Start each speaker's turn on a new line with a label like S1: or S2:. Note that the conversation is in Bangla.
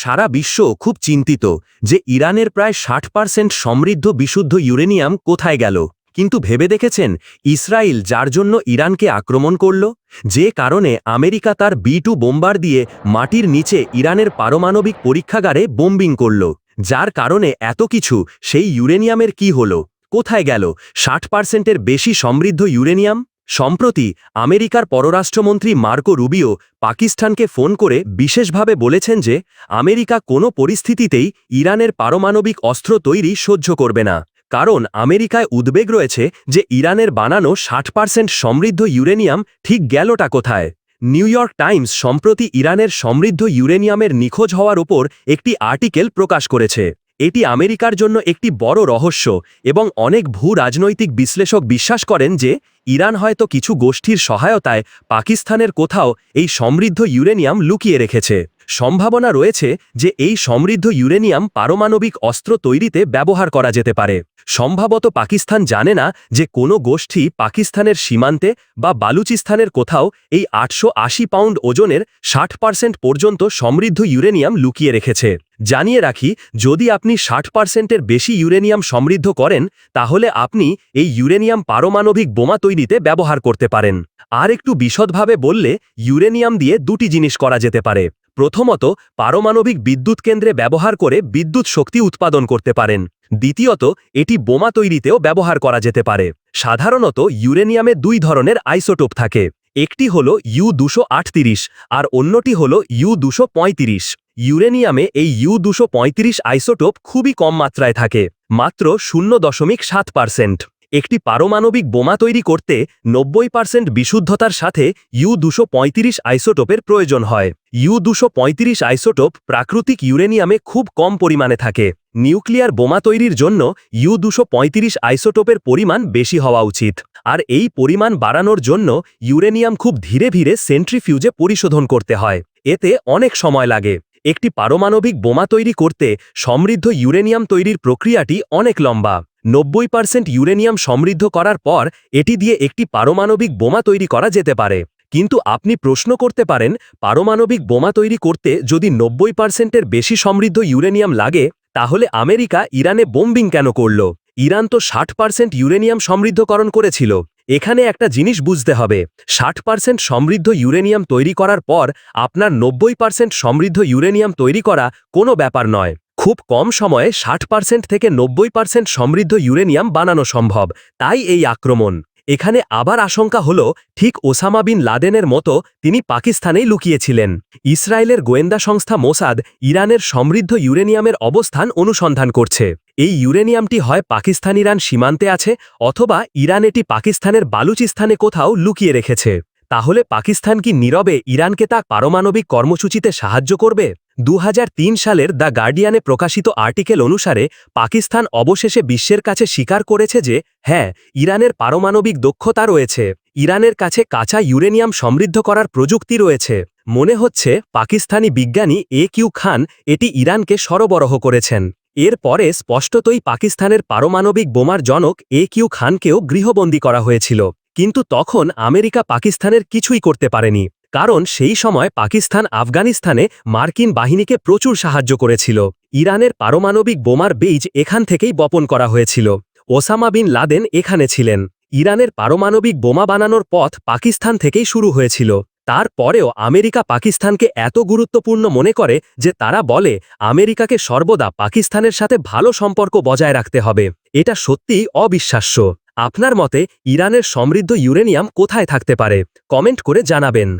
S1: সারা বিশ্ব খুব চিন্তিত যে ইরানের প্রায় ষাট পার্সেন্ট সমৃদ্ধ বিশুদ্ধ ইউরেনিয়াম কোথায় গেল। কিন্তু ভেবে দেখেছেন ইসরায়েল যার জন্য ইরানকে আক্রমণ করল? যে কারণে আমেরিকা তার বি টু বোম্বার দিয়ে মাটির নিচে ইরানের পারমাণবিক পরীক্ষাগারে বোম্বিং করল। যার কারণে এত কিছু, সেই ইউরেনিয়ামের কি হল? কোথায় গেল? ষাট পার্সেন্টের বেশি সমৃদ্ধ ইউরেনিয়াম? সম্প্রতি আমেরিকার পররাষ্ট্রমন্ত্রী মার্কো রুবিও পাকিস্তানকে ফোন করে বিশেষভাবে বলেছেন যে, আমেরিকা কোনো পরিস্থিতিতেই ইরানের পারমাণবিক অস্ত্র তৈরি সহ্য করবে না। কারণ আমেরিকায় উদ্বেগ রয়েছে যে, ইরানের বানানো ষাট পার্সেন্ট সমৃদ্ধ ইউরেনিয়াম ঠিক গেলটা কোথায়। নিউ ইয়র্ক টাইমস সম্প্রতি ইরানের সমৃদ্ধ ইউরেনিয়ামের নিখোঁজ হওয়ার ওপর একটি আর্টিকেল প্রকাশ করেছে। এটি আমেরিকার জন্য একটি বড় রহস্য এবং অনেক ভূ রাজনৈতিক বিশ্লেষক বিশ্বাস করেন যে ইরান হয়তো কিছু গোষ্ঠীর সহায়তায় পাকিস্তানের কোথাও এই সমৃদ্ধ ইউরেনিয়াম লুকিয়ে রেখেছে। সম্ভাবনা রয়েছে যে এই সমৃদ্ধ ইউরেনিয়াম পারমাণবিক অস্ত্র তৈরিতে ব্যবহার করা যেতে পারে। সম্ভবত পাকিস্তান জানে না যে কোনো গোষ্ঠী পাকিস্তানের সীমান্তে বা বালুচিস্তানের কোথাও এই আটশো আশি পাউন্ড ওজনের ষাট পার্সেন্ট পর্যন্ত সমৃদ্ধ ইউরেনিয়াম লুকিয়ে রেখেছে। জানিয়ে রাখি, যদি আপনি ষাট পার্সেন্টের বেশি ইউরেনিয়াম সমৃদ্ধ করেন, তাহলে আপনি এই ইউরেনিয়াম পারমাণবিক বোমা তৈরিতে ব্যবহার করতে পারেন। আর একটু বিশদভাবে বললে, ইউরেনিয়াম দিয়ে দুটি জিনিস করা যেতে পারে। প্রথমত, পারমাণবিক বিদ্যুৎ কেন্দ্রে ব্যবহার করে বিদ্যুৎ শক্তি উৎপাদন করতে পারেন। দ্বিতীয়ত, এটি বোমা তৈরিতেও ব্যবহার করা যেতে পারে। সাধারণত, ইউরেনিয়ামে দুই ধরনের আইসোটোপ থাকে। একটি হল ইউ দুশো আর অন্যটি হল ইউ দুশো ইউরেনিয়ামে এই ইউ দুশো আইসোটোপ খুবই কম মাত্রায় থাকে, মাত্র শূন্য দশমিক সাত পার্সেন্ট। একটি পারমাণবিক বোমা তৈরি করতে নব্বই পার্সেন্ট বিশুদ্ধতার সাথে ইউ দুশো আইসোটোপের প্রয়োজন হয়। ইউ দুশো পঁয়ত্রিশ আইসোটোপ প্রাকৃতিক ইউরেনিয়ামে খুব কম পরিমাণে থাকে। নিউক্লিয়ার বোমা তৈরির জন্য ইউ দুশো আইসোটোপের পরিমাণ বেশি হওয়া উচিত। আর এই পরিমাণ বাড়ানোর জন্য ইউরেনিয়াম খুব ধীরে ধীরে সেন্ট্রিফিউজে পরিশোধন করতে হয়। এতে অনেক সময় লাগে। একটি পারমাণবিক বোমা তৈরি করতে সমৃদ্ধ ইউরেনিয়াম তৈরির প্রক্রিয়াটি অনেক লম্বা। নব্বই পার্সেন্ট ইউরেনিয়াম সমৃদ্ধ করার পর এটি দিয়ে একটি পারমাণবিক বোমা তৈরি করা যেতে পারে। কিন্তু আপনি প্রশ্ন করতে পারেন, পারমাণবিক বোমা তৈরি করতে যদি নব্বই পার্সেন্টের বেশি সমৃদ্ধ ইউরেনিয়াম লাগে, তাহলে আমেরিকা ইরানে বোম্বিং কেন করল? ইরান তো ষাট পার্সেন্ট ইউরেনিয়াম সমৃদ্ধকরণ করেছিল। এখানে একটা জিনিস বুঝতে হবে। ষাট পার্সেন্ট সমৃদ্ধ ইউরেনিয়াম তৈরি করার পর আপনার নব্বই পার্সেন্ট সমৃদ্ধ ইউরেনিয়াম তৈরি করা কোনো ব্যাপার নয়। খুব কম সময়ে ষাট পার্সেন্ট থেকে নব্বই পার্সেন্ট সমৃদ্ধ ইউরেনিয়াম বানানো সম্ভব। তাই এই আক্রমণ। এখানে আবার আশঙ্কা হল, ঠিক ওসামা বিন লাদেনের মতো তিনি পাকিস্তানেই লুকিয়েছিলেন। ইসরায়েলের গোয়েন্দা সংস্থা মোসাদ ইরানের সমৃদ্ধ ইউরেনিয়ামের অবস্থান অনুসন্ধান করছে। এই ইউরেনিয়ামটি হয় পাকিস্তান ইরান সীমান্তে আছে অথবা ইরান এটি পাকিস্তানের বালুচিস্তানে কোথাও লুকিয়ে রেখেছে। তাহলে পাকিস্তান কি নীরবে ইরানকে তা পারমাণবিক কর্মসূচিতে সাহায্য করবে? দু হাজার তিন সালের দ্য গার্ডিয়ানে প্রকাশিত আর্টিকেল অনুসারে পাকিস্তান অবশেষে বিশ্বের কাছে স্বীকার করেছে যে হ্যাঁ ইরানের পারমাণবিক দক্ষতা রয়েছে। ইরানের কাছে কাঁচা ইউরেনিয়াম সমৃদ্ধ করার প্রযুক্তি রয়েছে। মনে হচ্ছে, পাকিস্তানি বিজ্ঞানী এ কিউ খান এটি ইরানকে সরবরাহ করেছেন। এর পরে স্পষ্টতই পাকিস্তানের পারমাণবিক বোমার জনক এ কিউ খানকেও গৃহবন্দী করা হয়েছিল। কিন্তু তখন আমেরিকা পাকিস্তানের কিছুই করতে পারেনি, কারণ সেই সময় পাকিস্তান আফগানিস্তানে মার্কিন বাহিনীকে প্রচুর সাহায্য করেছিল। ইরানের পারমাণবিক বোমার বীজ এখান থেকেই বপন করা হয়েছিল। ওসামা বিন লাদেন এখানে ছিলেন। ইরানের পারমাণবিক বোমা বানানোর পথ পাকিস্তান থেকেই শুরু হয়েছিল। তারপরেও আমেরিকা পাকিস্তানকে এত গুরুত্বপূর্ণ মনে করে যে তারা বলে, আমেরিকাকে সর্বদা পাকিস্তানের সাথে ভালো সম্পর্ক বজায় রাখতে হবে। এটা সত্যিই অবিশ্বাস্য। আপনার মতে, ইরানের সমৃদ্ধ ইউরেনিয়াম কোথায় থাকতে পারে? কমেন্ট করে জানাবেন।